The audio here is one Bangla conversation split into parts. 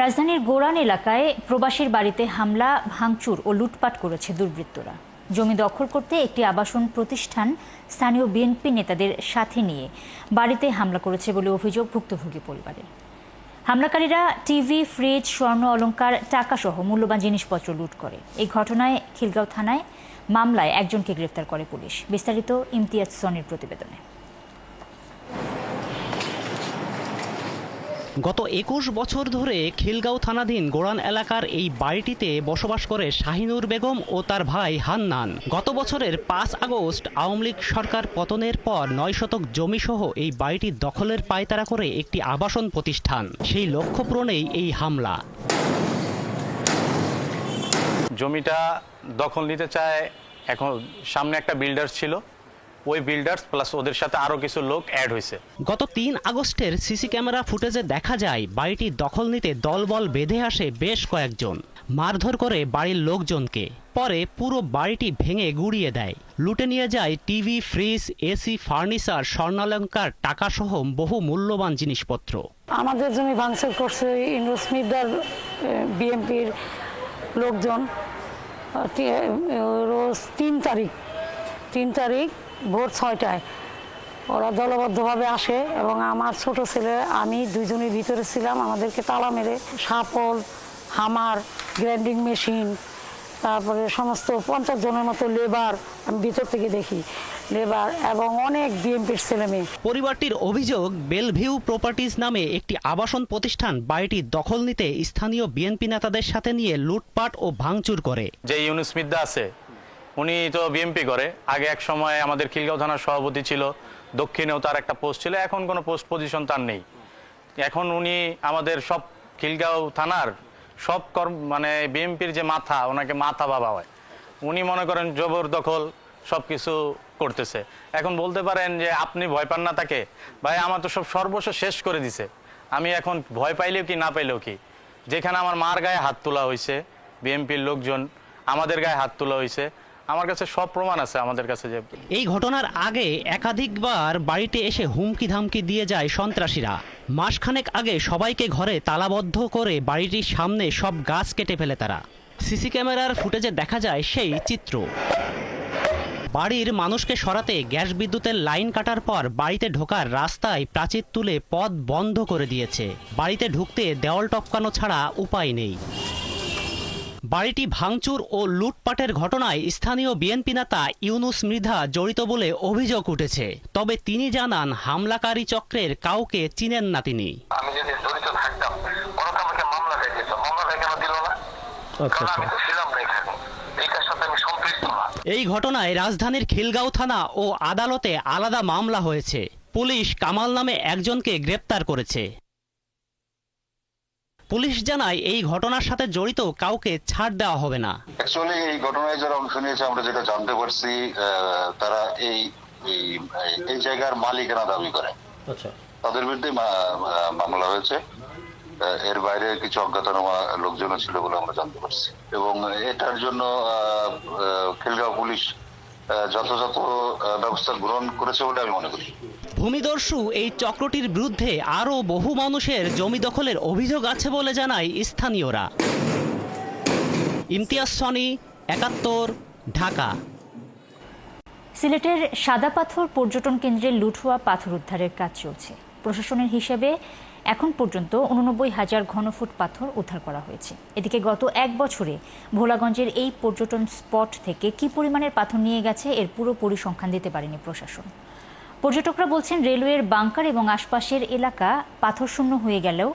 রাজধানীর গোরান এলাকায় প্রবাসীর বাড়িতে হামলা, ভাঙচুর ও লুটপাট করেছে দুর্বৃত্তরা। জমি দখল করতে একটি আবাসন প্রতিষ্ঠান স্থানীয় বিএনপি নেতাদের সাথে নিয়ে বাড়িতে হামলা করেছে বলে অভিযোগ ভুক্তভোগী পরিবারের। হামলাকারীরা টিভি, ফ্রিজ, স্বর্ণ অলংকার, টাকাসহ মূল্যবান জিনিসপত্র লুট করে। এই ঘটনায় খিলগাঁও থানায় মামলায় একজনকে গ্রেফতার করে পুলিশ। বিস্তারিত ইমতিয়াজ সনির প্রতিবেদনে। গত একুশ বছর ধরে খিলগাঁও থানাধীন গোড়ান এলাকার এই বাড়িটিতে বসবাস করে শাহিনুর বেগম ও তার ভাই হান্নান। গত বছরের পাঁচ আগস্ট আওয়ামী লীগ সরকার পতনের পর নয় শতক জমিসহ এই বাড়িটি দখলের পায়তারা করে একটি আবাসন প্রতিষ্ঠান। সেই লক্ষ্য পূরণেই এই হামলা। জমিটা দখল নিতে চায়, এখন সামনে একটা বিল্ডার্স ছিল। ওই বিল্ডার্স প্লাস ওদের সাথে আরও কিছু লোক অ্যাড হয়েছে। গত তিন আগস্টের সিসি ক্যামেরা ফুটেজে দেখা যায় বাড়িটি দখল নিতে দলবল বেঁধে আসে বেশ কয়েকজন। মারধর করে বাড়ির লোকজনকে। পরে পুরো বাড়িটি ভেঙে গুড়িয়ে দেয়। লুটে নিয়ে যায় টিভি ফ্রিজ এসি ফার্নিচার স্বর্ণালঙ্কার টাকাসহ বহু মূল্যবান জিনিসপত্র। আমাদের জমি ভাঙচুর করছে ইন্দ্রস্মিতার বিএমপির লোকজন। রোজ তিন তারিখ তিন তারিখ ভোর ছয়টায়। ওরা দলবদ্ধভাবে আসে এবং আমার ছোট ছেলে আমি দুজনের ভিতরে ছিলাম। আমাদেরকে তালা মেরে সাপল হামার গ্রাইন্ডিং মেশিন তারপরে সমস্ত পঞ্চাশ জনের মতো লেবার আমি ভিতর থেকে দেখি। লেবার এবং অনেক বিএমপির ছেলে মেয়ে। পরিবারটির অভিযোগ বেলভিউ প্রপার্টিজ নামে একটি আবাসন প্রতিষ্ঠান বাড়িটি দখল নিতে স্থানীয় বিএনপি নেতাদের সাথে নিয়ে লুটপাট ও ভাঙচুর করে। যে ইউনুস মিদ্দা আছে উনি তো বিএমপি করে। আগে এক সময় আমাদের খিলগাঁও থানার সভাপতি ছিল, দক্ষিণেও তার একটা পোস্ট ছিল, এখন কোনো পোস্ট পজিশন তার নেই। এখন উনি আমাদের সব খিলগাঁও থানার সব কর্ম মানে বিএমপির যে মাথা, ওনাকে মাথা বাবা হয়। উনি মনে করেন জবরদখল সব কিছু করতেছে। এখন বলতে পারেন যে আপনি ভয় পান না তাকে? ভাই, আমার তো সব সর্বস্ব শেষ করে দিছে। আমি এখন ভয় পাইলেও কি, না পাইলেও কি? যেখানে আমার মার গায়ে হাত তোলা হয়েছে বিএমপির লোকজন, আমাদের গায়ে হাত তোলা হয়েছে আমার কাছে সব প্রমাণ আছে আমাদের কাছে যে এই ঘটনার আগে একাধিকবার বাড়িতে এসে হুমকি ধামকি দিয়ে যায় সন্ত্রাসীরা। মাসখানেক আগে সবাইকে ঘরে তালাবদ্ধ করে বাড়িটির সামনে সব গাছ কেটে ফেলে তারা। সিসি ক্যামেরার ফুটেজে দেখা যায় সেই চিত্র। বাড়ির মানুষকে সরাতে গ্যাস বিদ্যুতের লাইন কাটার পর বাড়িতে ঢোকার রাস্তায় প্রাচীর তুলে পথ বন্ধ করে দিয়েছে। বাড়িতে ঢুকতে দেওয়াল টপকানো ছাড়া উপায় নেই। বাড়িটি ভাঙচুর ও লুটপাটের ঘটনায় স্থানীয় বিএনপি নেতা ইউনুস মৃধা জড়িত বলে অভিযোগ উঠেছে। তবে তিনি জানান হামলাকারী চক্রের কাউকে চিনেন না তিনি। আমি যদি জড়িত থাকতাম আমাকে মামলা মামলা কেন দিল না। কারণ ছিলাম না এখানে। সাথে আমি সম্পৃক্ত না। এই ঘটনায় রাজধানীর খিলগাঁও থানা ও আদালতে আলাদা মামলা হয়েছে। পুলিশ কামাল নামে একজনকে গ্রেপ্তার করেছে। পুলিশ জানায় এই ঘটনার সাথে জড়িত কাউকে ছাড় দেওয়া হবে না। অ্যাকচুয়ালি এই ঘটনায় যারা অংশ নিয়েছে আমরা যেটা জানতে পারছি তারা এই এই- এই জায়গার মালিকানা দাবি করে। তাদের বিরুদ্ধে মামলা হয়েছে। এর বাইরে কিছু অজ্ঞাতনামা লোকজনও ছিল বলে আমরা জানতে পারছি। এবং এটার জন্য আহ, আহ, খিলগাঁও পুলিশ যথাযথ ব্যবস্থা গ্রহণ করেছে বলে আমি মনে করি। ভূমিদস্যু এই চক্রটির বিরুদ্ধে আরও বহু মানুষের জমি দখলের অভিযোগ আছে বলে জানায় স্থানীয়রা। ইমতিয়াজ সনি একাত্তর ঢাকা। সিলেটের সাদা পাথর পর্যটন কেন্দ্রে লুট হওয়া পাথর উদ্ধারের কাজ চলছে। প্রশাসনের হিসেবে এখন পর্যন্ত উননব্বই হাজার ঘনফুট পাথর উদ্ধার করা হয়েছে। এদিকে গত এক বছরে ভোলাগঞ্জের এই পর্যটন স্পট থেকে কি পরিমাণের পাথর নিয়ে গেছে এর পুরো পরিসংখ্যান দিতে পারেনি প্রশাসন। পর্যটকরা বলছেন রেলওয়ের বাংকার এবং আশপাশের এলাকা পাথর শূন্য হয়ে গেলেও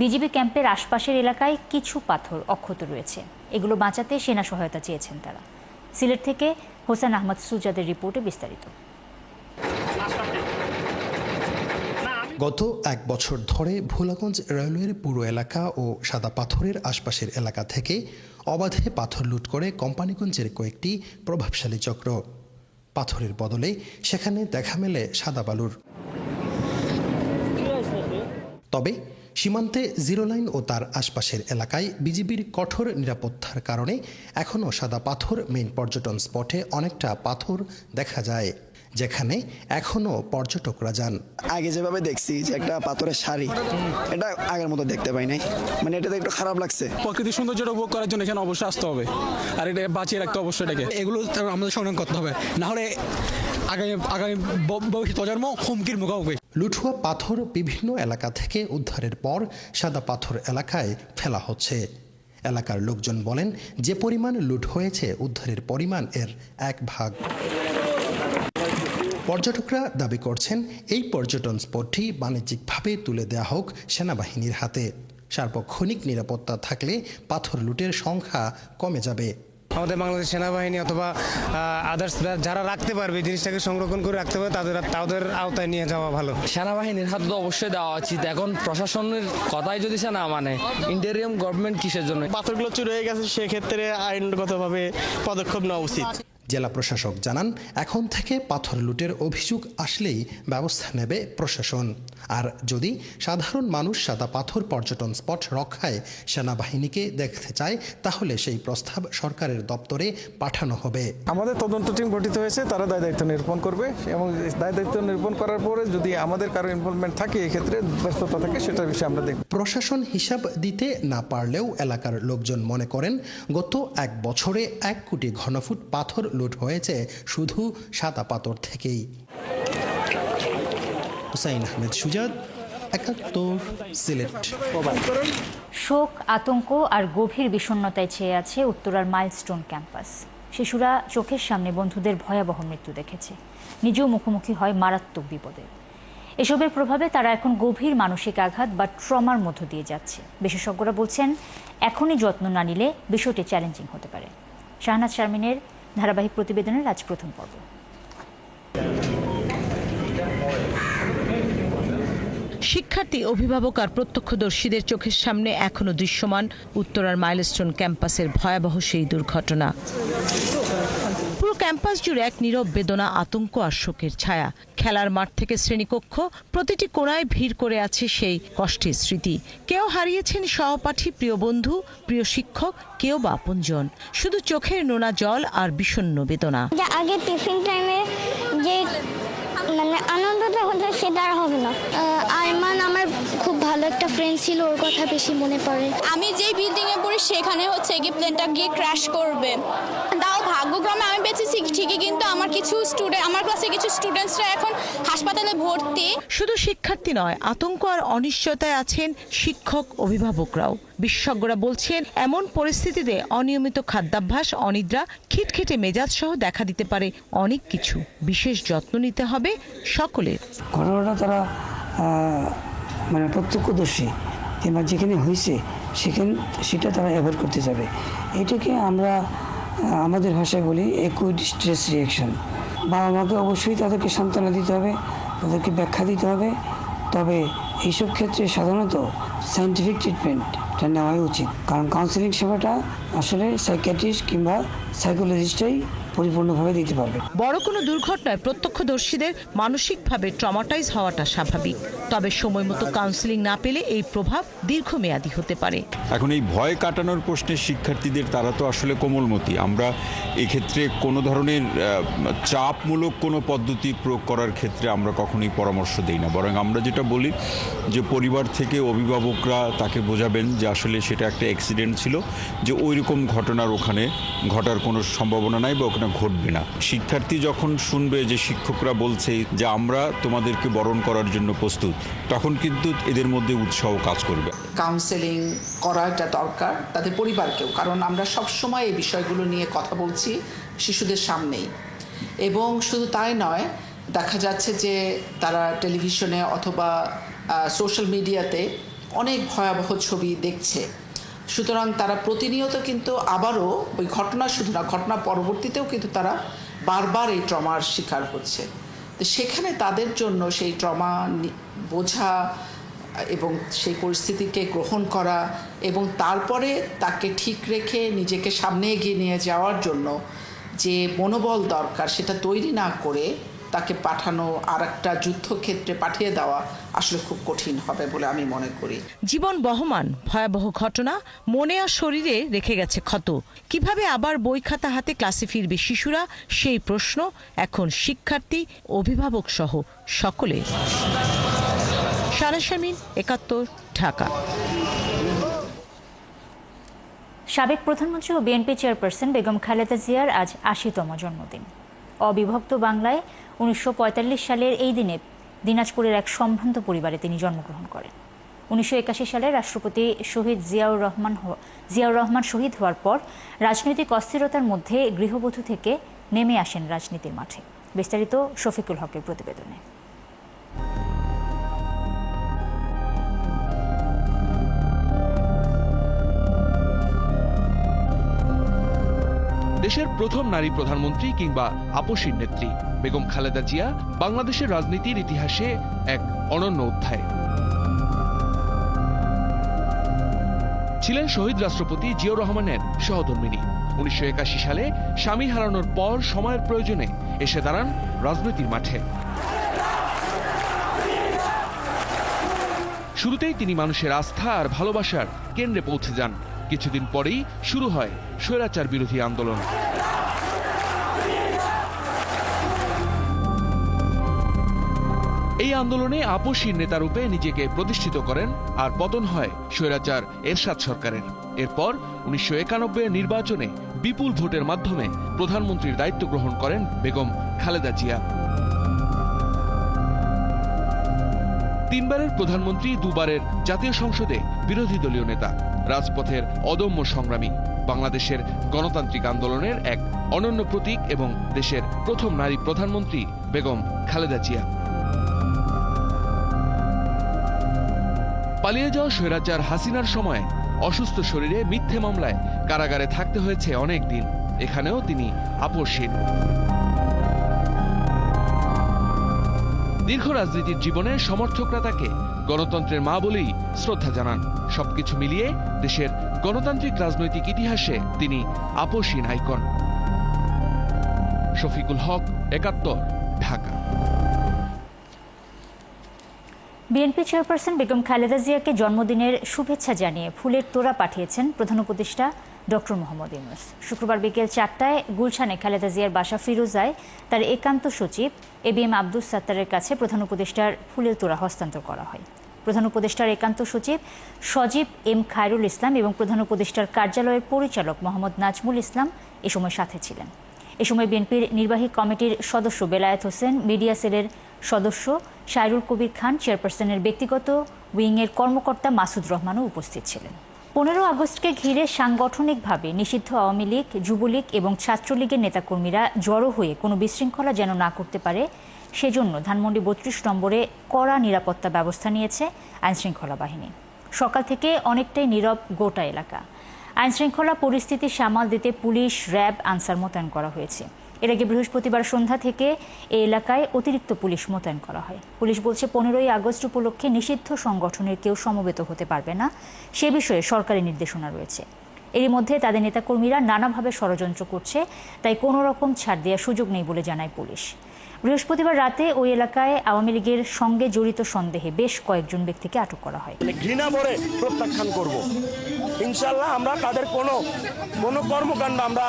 বিজিবি ক্যাম্পের আশপাশের এলাকায় কিছু পাথর অক্ষত রয়েছে। এগুলো বাঁচাতে সেনা সহায়তা চেয়েছেন তারা। সিলেট থেকে হোসেন আহমদ সুজাদের রিপোর্টে বিস্তারিত। গত এক বছর ধরে ভোলাগঞ্জ রেলওয়ের পুরো এলাকা ও সাদা পাথরের আশপাশের এলাকা থেকে অবাধে পাথর লুট করে কোম্পানিগঞ্জের কয়েকটি প্রভাবশালী চক্র। পাথরের বদলে সেখানে দেখা মেলে সাদা বালুর। তবে সীমান্তে জিরো লাইন ও তার আশপাশের এলাকায় বিজিবির কঠোর নিরাপত্তার কারণে এখনও সাদা পাথর মেইন পর্যটন স্পটে অনেকটা পাথর দেখা যায়। যেখানে এখনও পর্যটকরা যান। আগে যেভাবে দেখছি যে একটা পাথরের শাড়ি এটা আগের মতো দেখতে পাই নাই। মানে এটাতে একটু খারাপ লাগছে। প্রকৃতির সৌন্দর্যটা উপভোগ করার জন্য এখানে অবশ্যই আসতে হবে। আর এটা বাঁচিয়ে রাখতে অবশ্যই এটাকে। এগুলো আমাদের সংগ্রাম করতে হবে। না হলে আগামী আগামী ভবিষ্যৎ প্রজন্ম হুমকির মুখোমুখি লুঠুয়া পাথর বিভিন্ন এলাকা থেকে উদ্ধারের পর সাদা পাথর এলাকায় ফেলা হচ্ছে। এলাকার লোকজন বলেন যে পরিমাণ লুট হয়েছে উদ্ধারের পরিমাণ এর এক ভাগ। পর্যটকরা দাবি করছেন এই পর্যটন স্পটটি বাণিজ্যিকভাবে তুলে দেওয়া হোক সেনাবাহিনীর হাতে। সার্বক্ষণিক নিরাপত্তা থাকলে পাথর লুটের সংখ্যা কমে যাবে। আমাদের বাংলাদেশ সেনাবাহিনী অথবা আদার্স যারা রাখতে পারবে জিনিসটাকে সংরক্ষণ করে রাখতে পারবে তাদের তাদের আওতায় নিয়ে যাওয়া ভালো। সেনাবাহিনীর হাতে তো অবশ্যই দেওয়া উচিত। এখন প্রশাসনের কথাই যদি সে না মানে ইন্টেরিয়াম গভর্নমেন্ট কিসের জন্য? পাথরগুলো চুরি হয়ে গেছে সেক্ষেত্রে আইনগতভাবে পদক্ষেপ নেওয়া উচিত। জেলা প্রশাসক জানান এখন থেকে পাথর লুটের অভিযোগ আসলেই ব্যবস্থা নেবে প্রশাসন। আর যদি সাধারণ মানুষ সাদা পাথর পর্যটন স্পট রক্ষায় সেনাবাহিনীকে দেখতে চায় তাহলে সেই প্রস্তাব সরকারের দপ্তরে পাঠানো হবে। আমাদের তদন্ত টিম গঠিত হয়েছে তারা দায় দায়িত্ব নিরূপণ করবে এবং দায় দায়িত্ব নিরূপণ করার পরে যদি আমাদের কারও ইনভলভমেন্ট থাকে এক্ষেত্রে ব্যস্ততা থাকে সেটার বিষয়ে আমরা দেখব। প্রশাসন হিসাব দিতে না পারলেও এলাকার লোকজন মনে করেন গত এক বছরে এক কোটি ঘনফুট পাথর লুট হয়েছে শুধু সাদা পাথর থেকেই। হুসাইন আহমেদ সুজাদ একাত্তর, সিলেট। শোক, আতঙ্ক আর গভীর বিষণ্ণতায় ছেয়ে আছে উত্তরার মাইলস্টোন ক্যাম্পাস। শিশুরা চোখের সামনে বন্ধুদের ভয়াবহ মৃত্যু দেখেছে। নিজেও মুখোমুখি হয় মারাত্মক বিপদে। এসবের প্রভাবে তারা এখন গভীর মানসিক আঘাত বা ট্রমার মধ্য দিয়ে যাচ্ছে। বিশেষজ্ঞরা বলছেন, এখনই যত্ন না নিলে বিষয়টি চ্যালেঞ্জিং হতে পারে। শাহনাজ শারমিনের ধারাবাহিক প্রতিবেদনের আজ প্রথম পর্ব। শিক্ষার্থী, অভিভাবক আর প্রত্যক্ষদর্শীদের চোখের সামনে এখনও দৃশ্যমান উত্তরার মাইলস্টোন ক্যাম্পাসের ভয়াবহ সেই দুর্ঘটনা। ক্যাম্পাস জুড়ে এক নীরব বেদনা, আতঙ্ক আর শোকের ছায়া। খেলার মাঠ থেকে শ্রেণীকক্ষ, প্রতিটি কোণায় ভিড় করে আছে সেই কষ্টের স্মৃতি। কেউ হারিয়েছেন সহপাঠী প্রিয় বন্ধু, প্রিয় শিক্ষক, কেউ বা আপনজন। শুধু চোখের নোনা জল আর বিষণ্ন বেদনা। আগে টিফিন টাইমে যে মানে আনন্দটা হতো সেটা আর হবে না। আরমান আমার খুব ভালো একটা ফ্রেন্ড ছিল ওর কথা বেশি মনে পড়ে। আমি যেই বিল্ডিং এ পড়ি সেখানে হচ্ছে কি প্লেনটা গিয়ে ক্র্যাশ করবে। তাও ভাগ্যক্রমে আমি বেঁচেছি ঠিকই কিন্তু আমার কিছু স্টুডেন্ট আমার ক্লাসে কিছু স্টুডেন্টসরা এখন হাসপাতালে ভর্তি। শুধু শিক্ষার্থী নয় আতঙ্ক আর অনিশ্চয়তায় আছেন শিক্ষক অভিভাবকরাও বিশেষজ্ঞরা বলছেন, এমন পরিস্থিতিতে অনিয়মিত খাদ্যাভ্যাস, অনিদ্রা, খিটখিটে মেজাজ সহ দেখা দিতে পারে। অনেক কিছু বিশেষ যত্ন নিতে হবে সকলের। ঘটনাটা তারা মানে প্রত্যক্ষদর্শী কিংবা যেখানে হয়েছে সেখানে, সেটা তারা অ্যাভয়েড করতে যাবে। এটাকে আমরা আমাদের ভাষায় বলি একুইড স্ট্রেস রিয়াকশন বাবা মাকে অবশ্যই তাদেরকে সান্ত্বনা দিতে হবে, তাদেরকে ব্যাখ্যা দিতে হবে। তবে এইসব ক্ষেত্রে সাধারণত সাইন্টিফিক ট্রিটমেন্টটা নেওয়াই উচিত। কারণ কাউন্সিলিং সেবাটা আসলে সাইকিয়াট্রিস্ট কিংবা সাইকোলজিস্টই পরিপূর্ণভাবে দিতে পারবে। বড় কোনো দুর্ঘটনায় প্রত্যক্ষদর্শীদের মানসিকভাবে ট্রমাটাইজ হওয়াটা স্বাভাবিক। তবে সময় মতো কাউন্সিলিং না পেলে এই প্রভাব দীর্ঘমেয়াদী হতে পারে। এখন এই ভয় কাটানোর প্রশ্নে শিক্ষার্থীদের তারা তো আসলে কোমলমতি। আমরা এক্ষেত্রে কোনো ধরনের চাপমূলক কোনো পদ্ধতি প্রয়োগ করার ক্ষেত্রে আমরা কখনোই পরামর্শ দিই না। বরং আমরা যেটা বলি যে পরিবার থেকে অভিভাবকরা তাকে বোঝাবেন যে আসলে সেটা একটা অ্যাক্সিডেন্ট ছিল, যে ওই রকম ঘটনার ওখানে ঘটার কোনো সম্ভাবনা নাই বা ওখানে ঘটবে না। শিক্ষার্থী যখন শুনবে যে শিক্ষকরা বলছে যে আমরা তোমাদেরকে বরণ করার জন্য প্রস্তুত তখন কিন্তু এদের মধ্যে উৎসাহ কাজ করবে। কাউন্সেলিং করাটা দরকার তাদের পরিবারকেও, কারণ আমরা সব সময় এই বিষয়গুলো নিয়ে কথা বলছি শিশুদের সামনেই। এবং শুধু তাই নয়, দেখা যাচ্ছে যে তারা টেলিভিশনে অথবা সোশ্যাল মিডিয়াতে অনেক ভয়াবহ ছবি দেখছে। সুতরাং তারা প্রতিনিয়ত কিন্তু আবারও ওই ঘটনা শুধু না, ঘটনা পরবর্তীতেও কিন্তু তারা বারবার এই ট্রমার শিকার হচ্ছে। সেখানে তাদের জন্য সেই ট্রমা বোঝা এবং সেই পরিস্থিতিকে গ্রহণ করা এবং তারপরে তাকে ঠিক রেখে নিজেকে সামনে এগিয়ে নিয়ে যাওয়ার জন্য যে মনোবল দরকার সেটা তৈরি না করে তাকে পাঠানো আর একটা যুদ্ধক্ষেত্রে পাঠিয়ে দেওয়া আসলে খুব কঠিন হবে বলে আমি মনে করি। জীবন বহমান ভয়াবহ ঘটনা মনে আর শরীরে রেখে গেছে ক্ষত। কীভাবে আবার বই খাতা হাতে ক্লাসে ফিরবে শিশুরা? সেই প্রশ্ন এখন শিক্ষার্থী অভিভাবক সহ সকলে। সারা শামিন একাত্তর ঢাকা। সাবেক প্রধানমন্ত্রী ও বিএনপি চেয়ারপারসন বেগম খালেদা জিয়ার আজ আশিতম জন্মদিন। অবিভক্ত বাংলায় উনিশশো পঁয়তাল্লিশ সালের এই দিনে দিনাজপুরের এক সম্ভ্রান্ত পরিবারে তিনি জন্মগ্রহণ করেন। উনিশশো একাশি সালে রাষ্ট্রপতি শহীদ জিয়াউর রহমান জিয়াউর রহমান শহীদ হওয়ার পর রাজনৈতিক অস্থিরতার মধ্যে গৃহবধূ থেকে নেমে আসেন রাজনীতির মাঠে। বিস্তারিত শফিকুল হকের প্রতিবেদনে। দেশের প্রথম নারী প্রধানমন্ত্রী কিংবা আপসীর নেত্রী। বেগম খালেদা জিয়া বাংলাদেশের রাজনীতির ইতিহাসে এক অনন্য অধ্যায়। ছিলেন শহীদ রাষ্ট্রপতি জিয়াউর রহমানের সহধর্মিনী। উনিশশো একাশি সালে স্বামী হারানোর পর সময়ের প্রয়োজনে এসে দাঁড়ান রাজনীতির মাঠে। শুরুতেই তিনি মানুষের আস্থা আর ভালোবাসার কেন্দ্রে পৌঁছে যান। কিছুদিন পরেই শুরু হয় স্বৈরাচার বিরোধী আন্দোলন। এই আন্দোলনে আপসীর নেতারূপে নিজেকে প্রতিষ্ঠিত করেন আর পতন হয় স্বৈরাচার এরশাদ সরকারের। এরপর উনিশশো একানব্বই নির্বাচনে বিপুল ভোটের মাধ্যমে প্রধানমন্ত্রীর দায়িত্ব গ্রহণ করেন বেগম খালেদা জিয়া। তিনবারের প্রধানমন্ত্রী, দুবারের জাতীয় সংসদে বিরোধী দলীয় নেতা। রাজপথের অদম্য সংগ্রামী, বাংলাদেশের গণতান্ত্রিক আন্দোলনের এক অনন্য প্রতীক এবং দেশের প্রথম নারী প্রধানমন্ত্রী বেগম খালেদা জিয়া। পালিয়ে যাওয়া স্বৈরাচার হাসিনার সময় অসুস্থ শরীরে মিথ্যে মামলায় কারাগারে থাকতে হয়েছে অনেক দিন। এখানেও তিনি আপসীন দীর্ঘ রাজনীতির জীবনে সমর্থকরা তাকে গণতন্ত্রের মা বলেই শ্রদ্ধা জানান। সবকিছু মিলিয়ে দেশের গণতান্ত্রিক রাজনৈতিক ইতিহাসে তিনি আপসীন icon. Shafiqul Haque, Ekattor, Dhaka. BNP chairperson Begum Khaleda জিয়াকে জন্মদিনের শুভেচ্ছা জানিয়ে ফুলের তোড়া পাঠিয়েছেন প্রধান উপদেষ্টা ডক্টর মোহাম্মদ ইউনুস। শুক্রবার বিকেল চারটায় গুলশানে খালেদা জিয়ার বাসা ফিরোজায় তার একান্ত সচিব এ বি এম আব্দুস সাত্তারের কাছে প্রধান উপদেষ্টার ফুলের তোড়া হস্তান্তর করা হয়। প্রধান উপদেষ্টার একান্ত সচিব সজীব এম খায়রুল ইসলাম এবং প্রধান উপদেষ্টার কার্যালয়ের পরিচালক মোহাম্মদ নাজমুল ইসলাম এ সময় সাথে ছিলেন। এ সময় বিএনপির নির্বাহী কমিটির সদস্য বেলায়েত হোসেন, মিডিয়া সেলের সদস্য শায়রুল কবির খান, চেয়ারপারসনের ব্যক্তিগত উইংয়ের কর্মকর্তা মাসুদ রহমানও উপস্থিত ছিলেন। পনেরো আগস্টকে ঘিরে সাংগঠনিকভাবে নিষিদ্ধ আওয়ামী লীগ, যুবলীগ এবং ছাত্রলীগের নেতাকর্মীরা জড়ো হয়ে কোনো বিশৃঙ্খলা যেন না করতে পারে, সেজন্য ধানমন্ডি বত্রিশ নম্বরে কড়া নিরাপত্তা ব্যবস্থা নিয়েছে আইনশৃঙ্খলা বাহিনী। সকাল থেকে অনেকটাই নীরব গোটা এলাকা। আইনশৃঙ্খলা পরিস্থিতি সামাল দিতে পুলিশ, র্যাব, আনসার মোতায়েন করা হয়েছে। এর আগে বৃহস্পতিবার সন্ধ্যা থেকে এই এলাকায় অতিরিক্ত পুলিশ মোতায়েন করা হয়। পুলিশ বলছে, পনেরোই আগস্ট উপলক্ষে নিষিদ্ধ সংগঠনের কেউ সমবেত হতে পারবে না। সে বিষয়ে সরকারি নির্দেশনা রয়েছে। এরই মধ্যে তাদের নেতাকর্মীরা নানাভাবে ষড়যন্ত্র করছে, তাই কোনো রকম ছাড় দেওয়ার সুযোগ নেই বলে জানায় পুলিশ। বৃহস্পতিবার রাতে ওই এলাকায় আওয়ামী লীগের সঙ্গে জড়িত সন্দেহে বেশ কয়েকজন ব্যক্তিকে আটক করা হয়। ঘৃণা ভরে প্রত্যাখ্যান করব। ইনশাল্লাহ আমরা তাদের কোনো কোনো কর্মকাণ্ড আমরা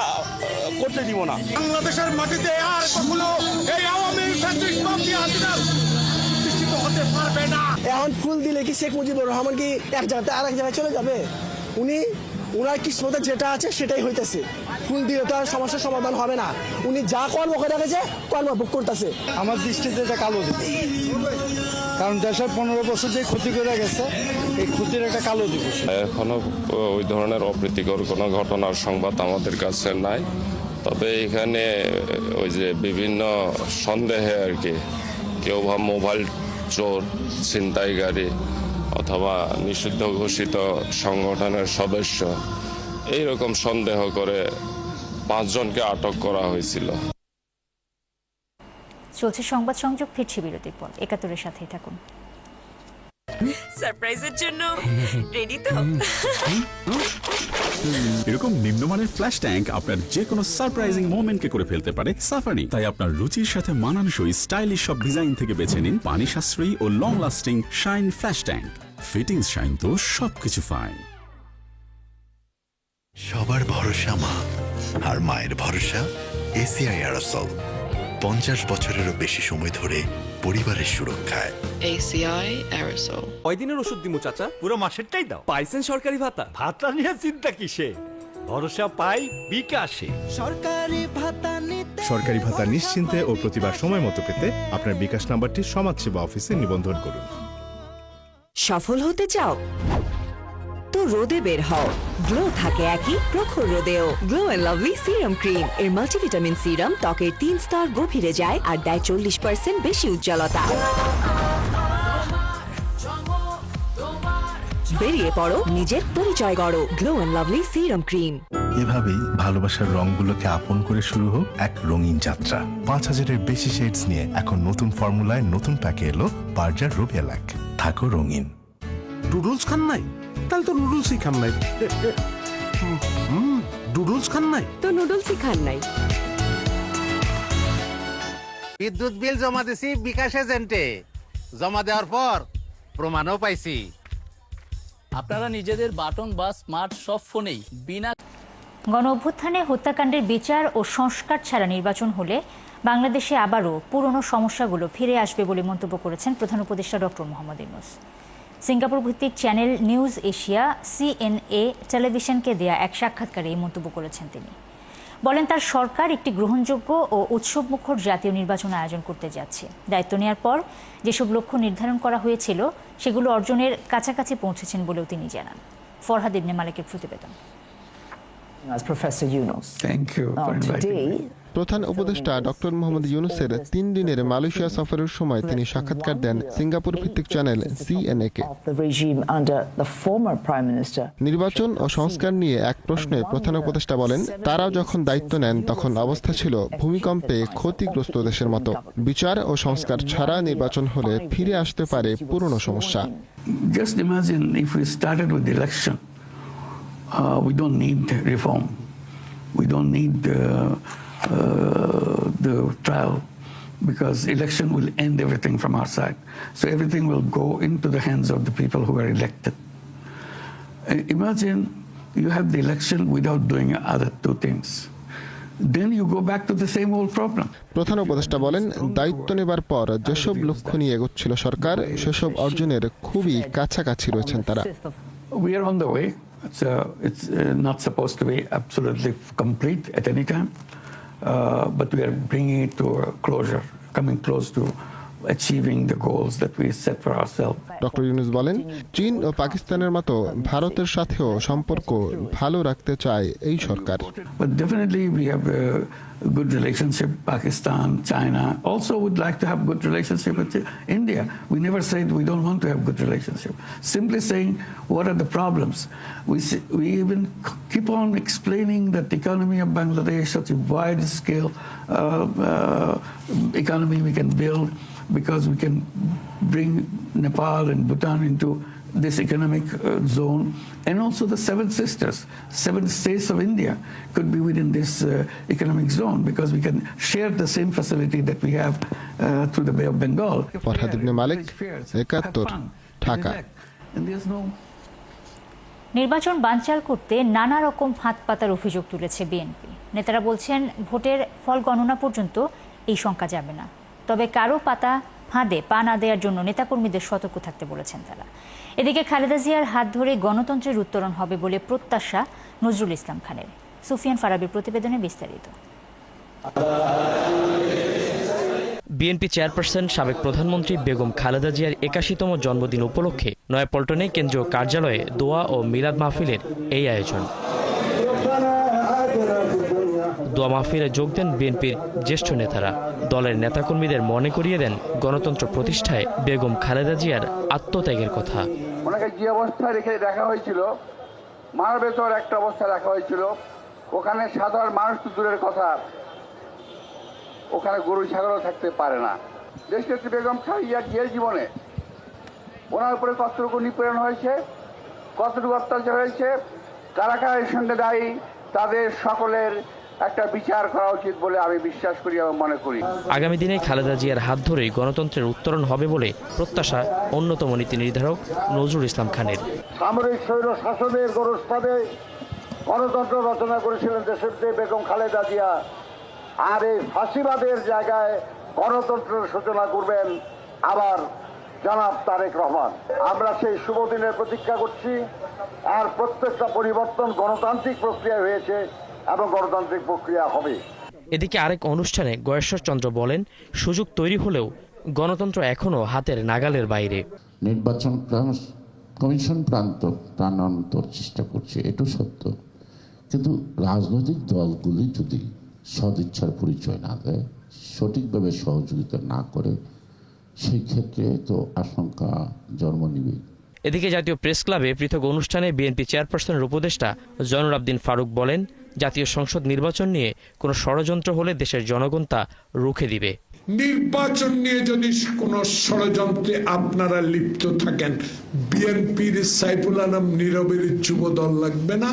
করতে দিব না। বাংলাদেশের মাটিতে আর কখনো এই আওয়ামী হতে পারবে না। এখন ফুল দিলে কি শেখ মুজিবুর রহমান কি এক জায়গাতে আর এক জায়গায় চলে যাবে? উনি উনার কিসমতে যেটা আছে সেটাই হইতেছে। ফুল দিয়ে তো আর সমস্যার সমাধান হবে না। উনি যা কর্ম করে রেখেছে কর্ম ভোগ করতেছে। আমার দৃষ্টিতে এটা কালো দিক। কারণ দেশের পনেরো বছর যে ক্ষতি করে গেছে এই ক্ষতির একটা কালো দিবস এখনও ওই ধরনের অপ্রীতিকর কোনো ঘটনার সংবাদ আমাদের কাছে নাই। তবে এখানে ওই যে বিভিন্ন সন্দেহে আর কি কেউ বা মোবাইল চোর ছিনতাইকারী অথবা নিষিদ্ধ ঘোষিত সংগঠনের সদস্য, এইরকম সন্দেহ করে পাঁচজনকে আটক করা হয়েছিল। চলছে সংবাদ সংযোগ, ফিরছি বিরতির পর। একাত্তরের সাথেই থাকুন। সারপ্রাইজের জন্য রেডি তো? এরকম নিম্নমানের ফ্ল্যাশ ট্যাঙ্ক আপনার যে কোনো সারপ্রাইজিং মোমেন্টকে করে ফেলতে পারে সাফারি তাই আপনার রুচির সাথে মানানসই স্টাইলিশ সব ডিজাইন থেকে বেছে নিন পানি সাশ্রয়ী ও long lasting shine flash tank fittings shine তো সবকিছু ফাইন সবার ভরসা মা। আর মায়ের ভরসা এসিআই আরসল পঞ্চাশ বছরেরও বেশি সময় ধরে পরিবারের সুরক্ষায়। ACI aerosol. কয়দিনের ওষুধ দিমু চাচা? পুরো মাসেরটাই দাও। পাইছেন সরকারি ভাতা? ভাতা নিয়ে চিন্তা কিসে? ভরসা পাই বিকাশে। সরকারি ভাতা নিতে সরকারি ভাতা নিশ্চিন্তে ও প্রতিবার সময় মতো পেতে আপনার বিকাশ নাম্বারটি সমাজসেবা অফিসে নিবন্ধন করুন। সফল হতে চাও? তো রোদে বের হও। গ্লো থাকে একই প্রখর রোদেও। Glow and Lovely serum cream. এর মাল্টিভিটামিন সিরাম ত্বকের তিন স্তর গভীরে যায় আর দেয় চল্লিশ পার্সেন্ট বেশি উজ্জ্বলতা। বেরিয়ে পড়ো নিজের পরিচয় গড়ো। Glow and Lovely serum cream. এভাবেই ভালোবাসার রংগুলোকে আপন করে শুরু হোক এক রঙিন যাত্রা। পাঁচ হাজারের বেশি শেডস নিয়ে এখন নতুন ফর্মুলায় নতুন প্যাকে এলো বার্জার রোবিয়ালাক থাকো রঙিন। নুডলস খান নাই? তাহলে তো নুডলসই খান নাই। নুডলস খান নাই? তো নুডলসই খান নাই। বিদ্যুৎ বিল জমা দিছি বিকাশ এজেন্টে। জমা দেওয়ার পর প্রমাণও পাইছি। আপনারা নিজেদের বাটন বা স্মার্ট সব ফোনেই বিনা গণ অভ্যুত্থানে হত্যাকাণ্ডের বিচার ও সংস্কার ছাড়া নির্বাচন হলে বাংলাদেশে আবারও পুরনো সমস্যাগুলো ফিরে আসবে বলে মন্তব্য করেছেন প্রধান উপদেষ্টা ডক্টর মোহাম্মদ ইউনুস। সিঙ্গাপুর ভিত্তিক চ্যানেল নিউজ এশিয়া সিএনএ টেলিভিশনকে দেয়া এক সাক্ষাৎকারে এই মন্তব্য করেছেন তিনি বলেন তার সরকার একটি গ্রহণযোগ্য ও উৎসবমুখর জাতীয় নির্বাচন আয়োজন করতে যাচ্ছে দায়িত্ব নেওয়ার পর যেসব লক্ষ্য নির্ধারণ করা হয়েছিল সেগুলো অর্জনের কাছাকাছি পৌঁছেছেন বলেও তিনি জানান ফরহাদ ইবনে মালিকের প্রতিবেদন as Professor Yunus. Thank you Now, for inviting today, me. প্রধান উপদেষ্টা ডক্টর মোহাম্মদ ইউনুসের তিন দিনের মালয়েশিয়া সফরের সময় তিনি সাক্ষাৎকার দেন সিঙ্গাপুর ভিত্তিক চ্যানেল সিএনএ কে. নির্বাচন ও সংস্কার নিয়ে এক প্রশ্নে প্রধান উপদেষ্টা বলেন তারাও যখন দায়িত্ব নেন তখন অবস্থা ছিল ভূমিকম্পে ক্ষতিগ্রস্ত দেশের মতো বিচার ও সংস্কার ছাড়া নির্বাচন হলে ফিরে আসতে পারে পুরনো সমস্যা Just imagine if we started with the election, uh, we don't need reform. We don't need uh, the trial because election will end everything from our side. So everything will go into the hands of the people who are elected. Uh, Imagine you have the election without doing other two things. Then you go back to the same old problem. প্রধান উপদেষ্টা বলেন দায়িত্ব নেবার পর যেসব লক্ষ্য নিয়ে এগোচ্ছিল সরকার সেসব অর্জনের খুবই কাছাকাছি রয়েছেন তারা We are on the way. It's, uh, it's uh, not supposed to be absolutely complete at any time, uh, Uh, but we are bringing it to a closure, coming close to achieving the goals that we set for ourselves. Doctor Yunus বলেন চীন ও পাকিস্তানের মতো ভারতের সাথেও সম্পর্ক ভালো রাখতে চায় এই সরকার But definitely, we have good relationship. Pakistan, China also would like to have good relationship with India. We never said we don't want to have good relationship. Simply saying what are the problems. We say, we even keep on explaining that the economy of Bangladesh such a wide scale uh, uh, economy we can build because we can bring Nepal and Bhutan into this economic uh, zone, and also the seven sisters, seven states of India could be within this uh, economic zone because we can share the same facility that we have uh, through the Bay of Bengal. Farhad ইবনে মালিক একাত্তর ঢাকা And there's no নির্বাচন বানচাল করতে নানা রকম হাত পাতার অভিযোগ তুলেছে বিএনপি নেতারা বলছেন ভোটের ফল গণনা পর্যন্ত এই শঙ্কা যাবে না তবে কারও পাতা ফাঁদে, পা না দেওয়ার জন্য নেতাকর্মীদের সতর্ক থাকতে বলেছেন তারা। এদিকে খালেদা জিয়ার হাত ধরে গণতন্ত্রের উত্তরণ হবে বলে প্রত্যাশা নজরুল ইসলাম খানের। সুফিয়ান ফারাবির প্রতিবেদনে বিস্তারিত। বিএনপি চেয়ারপারসন, সাবেক প্রধানমন্ত্রী বেগম খালেদা জিয়ার একাশিতম জন্মদিন উপলক্ষে নয়াপল্টনে কেন্দ্রীয় কার্যালয়ে দোয়া ও মিলাদ মাহফিলের এই আয়োজন। দোয়া মাহফিলে যোগ দেন বিএনপির জ্যেষ্ঠ নেতারা। দলের নেতাকর্মীদের মনে করিয়ে দেন গণতন্ত্র প্রতিষ্ঠায় বেগম খালেদা জিয়ার আত্মত্যাগের কথা। ওনাকে যে অবস্থায় রেখে রাখা হয়েছিল, মার ভেতর একটা অবস্থায় রাখা হয়েছিল, ওখানে সাধারণ মানুষ তো দূরের কথা। ওখানে গরু ছাগলও থাকতে পারে না। দেশনেত্রী বেগম খাইয়া গিয়ে জীবনে ওনার উপরে কতটুকু নিপীড়ন হয়েছে, কতটুকু অত্যাচার হয়েছে, কারা কারা এর সঙ্গে দায়ী, তাদের সকলের একটা বিচার করা উচিত বলে আমি বিশ্বাস করি এবং মনে করি। আগামী দিনে খালেদা জিয়ার হাত ধরেই গণতন্ত্রের উত্তরণ হবে বলে প্রত্যাশা অন্যতম নীতি নির্ধারক নজরুল ইসলাম খানের। সামরিক স্বৈর শাসনের গরস্তাদে গণতন্ত্র রচনা করেছিলেন দেশের বেগম খালেদা জিয়া আর এই ফাঁসিবাদের জায়গায় গণতন্ত্রের সূচনা করবেন আবার জনাব তারেক রহমান। আমরা সেই শুভ দিনের প্রতীক্ষা করছি আর প্রত্যেকটা পরিবর্তন গণতান্ত্রিক প্রক্রিয়া হয়েছে। এবং গণতান্ত্রিক প্রক্রিয়া হবে। এদিকে আরেক অনুষ্ঠানে গয়েশ্বর চন্দ্র বলেন সুযোগ তৈরি হলেও গণতন্ত্র এখনও হাতের নাগালের বাইরে। নির্বাচন কমিশন প্রান্ত প্রাণান্তর চেষ্টা করছে এটাও সত্য। কিন্তু রাজনৈতিক দলগুলি যদি সদিচ্ছার পরিচয় না দেয় সঠিকভাবে সহযোগিতা না করে সেই ক্ষেত্রে তো আশঙ্কা জন্ম নিবে এদিকে জাতীয় প্রেস ক্লাবে পৃথক অনুষ্ঠানে বিএনপি চেয়ারপারসনের উপদেষ্টা জয়নুল আবদিন ফারুক বলেন, জাতীয় সংসদ নির্বাচন নিয়ে কোনো ষড়যন্ত্র হলে দেশের জনগণ তা রুখে দিবে। নির্বাচন নিয়ে যদি কোনো ষড়যন্ত্রে আপনারা লিপ্ত থাকেন, বিএনপির সাইফুল আলম নীরবের যুব দল লাগবে না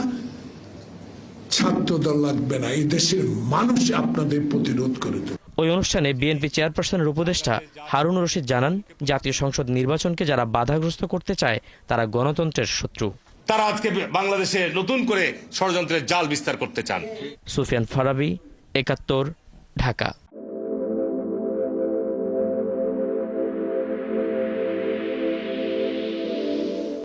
ছাত্র দল লাগবে না। এই দেশের মানুষ আপনাদের প্রতিরোধ করে দেবে। ওই অনুষ্ঠানে বিএনপি চেয়ারপারসনের উপদেষ্টা হারুন রশিদ জানান জাতীয় সংসদ নির্বাচনকে যারা বাধাগ্রস্ত করতে চায় তারা গণতন্ত্রের শত্রু। তারা আজকে বাংলাদেশে নতুন করে ষড়যন্ত্রের জাল বিস্তার করতে চান। সুফিয়ান ফারাবি একাত্তর ঢাকা।